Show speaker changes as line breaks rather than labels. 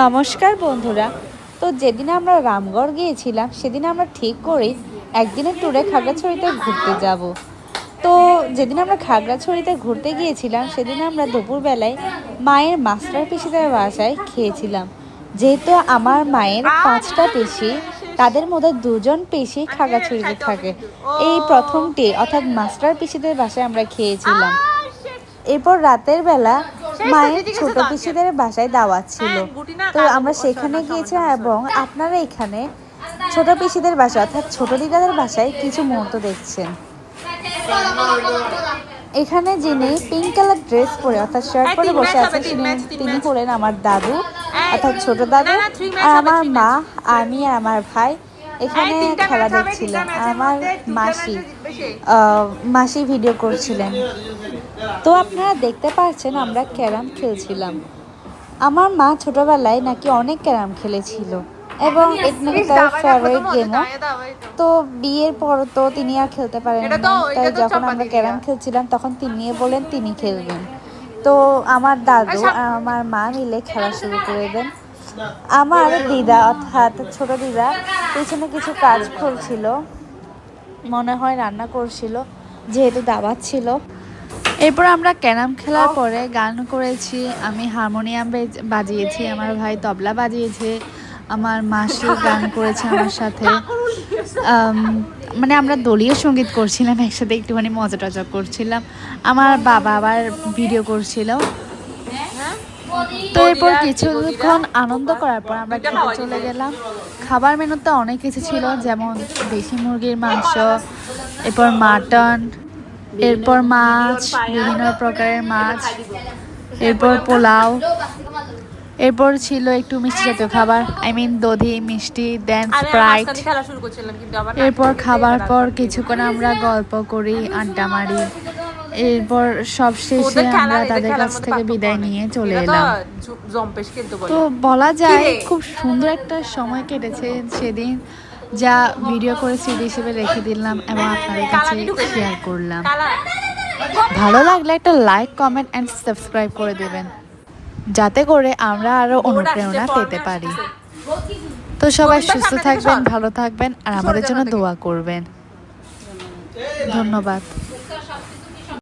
নমস্কার বন্ধুরা। তো যেদিন আমরা রামগড় গিয়েছিলাম, সেদিন আমরা ঠিক করি একদিনের ট্যুরে খাগড়াছড়িতে ঘুরতে যাব। তো যেদিন আমরা খাগড়াছড়িতে ঘুরতে গিয়েছিলাম, সেদিন আমরা দুপুরবেলায় মায়ের মাস্টার পিসিদের বাসায় খেয়েছিলাম। যেহেতু আমার মায়ের পাঁচটা পেশি তাদের মধ্যে দুজন পেশি খাগড়াছড়িতে থাকে। এই প্রথমটি অর্থাৎ মাস্টার পিসিদের বাসায় আমরা খেয়েছিলাম। এরপর রাতের বেলা মায়ের ছোট পিসিদের বাসায় দাওয়াত ছিল। তো আমরা সেখানে গিয়েছি এবং আপনারা এখানে ছোট পিসিদের বাসায় অর্থাৎ ছোট দিদাদের বাসায় কিছু মুহূর্ত দেখছেন। এখানে যিনি পিঙ্ক কালার ড্রেস পরে অর্থাৎ শার্ট
এই
পরে বসে আছেন
তিনি
হলেন আমার দাদু অর্থাৎ ছোট দাদু আর আমার মা আমি আর আমার ভাই। এখানে খেলা
match
দেখছিলেন আমার মাসি মাসি ভিডিও করছিলেন। তো আপনারা দেখতে পাচ্ছেন আমরা ক্যারাম খেলছিলাম। আমার মা ছোটবেলায় নাকি অনেক ক্যারাম খেলেছিল। এবং এটা নাকি তার ফেভারিট গেমও তো বিয়ের পর তো তিনি আর খেলতে পারেন তাই যখন আমরা ক্যারাম খেলছিলাম তখন তিনি বলেন তিনি খেলবেন। তো আমার দাদু
আচ্ছা।
আর আমার মা মিলে খেলা শুরু করে দেন। আমার দিদা, অর্থাৎ ছোট দিদা, পেছনে কিছু কাজ করছিল, মনে হয় রান্না করছিল, যেহেতু দাবাত ছিল। এরপর আমরা ক্যারাম খেলার পরে গান করেছি, আমি হারমোনিয়াম বাজিয়েছি, আমার ভাই তবলা বাজিয়েছে, আমার মাসি গান করেছে আমার সাথে। মানে আমরা দলীয় সংগীত করছিলাম, একসাথে একটুখানি মজা টজা করছিলাম। আমার বাবা আবার ভিডিও করছিল। তো এরপর কিছুক্ষণ আনন্দ করার পর আমরা খেতে চলে গেলাম। খাবার মেনুতে অনেক কিছু ছিল যেমন দেশি মুরগির মাংস এরপর মাটন এরপর মাছ বিভিন্ন প্রকারের মাছ এরপর পোলাও এরপর ছিল একটু মিষ্টি জাতীয় খাবার আই মিন দধি মিষ্টি দেন স্প্রাইট এরপর খাবার পর কিছুক্ষণ আমরা গল্প করি আড্ডা মারি। এরপর সব শেষে আমরা তাদের কাছ থেকে বিদায় নিয়ে চলে এলাম। তো বলা যায় খুব সুন্দর একটা সময় কেটেছে সেদিন যা ভিডিও করে স্মৃতি হিসেবে রেখে দিলাম এবং আপনাদের কাছে শেয়ার করলাম। ভালো লাগলে একটা লাইক কমেন্ট অ্যান্ড সাবস্ক্রাইব করে দেবেন। যাতে করে আমরা আরও অনুপ্রেরণা পেতে পারি। তো সবাই সুস্থ থাকবেন ভালো থাকবেন আর আমাদের জন্য দোয়া করবেন। ধন্যবাদ।